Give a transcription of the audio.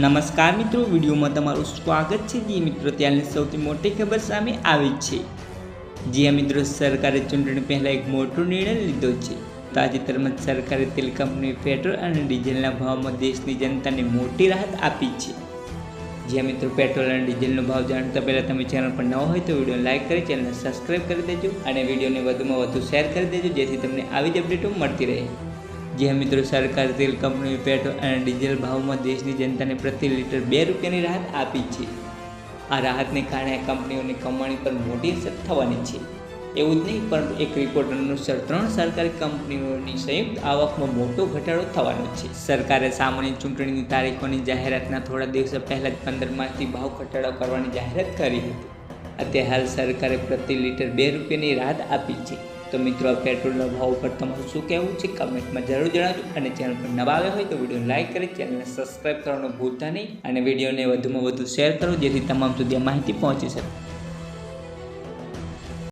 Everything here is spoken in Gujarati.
નમસ્કાર મિત્રો, વિડીયોમાં તમારું સ્વાગત છે. જે મિત્રો ત્યારની સૌથી મોટી ખબર સામે આવી છે. જ્યાં મિત્રો સરકારે ચૂંટણી પહેલાં એક મોટો નિર્ણય લીધો છે. તાજેતરમાં સરકારે તેલ કંપની પેટ્રોલ અને ડીઝલના ભાવમાં દેશની જનતાને મોટી રાહત આપી છે. જ્યાં મિત્રો પેટ્રોલ અને ડીઝલનો ભાવ જાણતા પહેલાં તમે ચેનલ પર ન હોય તો વીડિયો લાઇક કરી, ચેનલને સબસ્ક્રાઈબ કરી દેજો અને વિડીયોને વધુમાં વધુ શેર કરી દેજો, જેથી તમને આવી જ અપડેટો મળતી રહે. જ્યાં મિત્રો સરકાર તેલ કંપની પેટ્રોલ અને ડીઝલ ભાવમાં દેશની જનતાને પ્રતિ લીટર બે રૂપિયાની રાહત આપી છે. આ રાહતને કારણે કંપનીઓની કમાણી પર મોટી અસર થવાની છે. એવું જ નહીં, પરંતુ એક રિપોર્ટ અનુસાર ત્રણ સરકારી કંપનીઓની સંયુક્ત આવકમાં મોટો ઘટાડો થવાનો છે. સરકારે સામાન્ય ચૂંટણીની તારીખોની જાહેરાતના થોડા દિવસો પહેલાં જ પંદર માર્ચથી ભાવ ઘટાડો કરવાની જાહેરાત કરી હતી. અત્યારે હાલ સરકારે પ્રતિ લીટર બે રૂપિયાની રાહત આપી છે. તો મિત્રો પેટ્રોલના ભાવ ઉપર તમારું શું કહેવું છે કમેન્ટમાં જરૂર જણાવજો. અને ચેનલ પર નવા આવ્યા હોય તો વીડિયો લાઇક કરી, ચેનલને સબસ્ક્રાઈબ કરવાનું ભૂલતા નહીં. અને વિડીયોને વધુમાં વધુ શેર કરો, જેથી તમામ સુધી માહિતી પહોંચી શકે.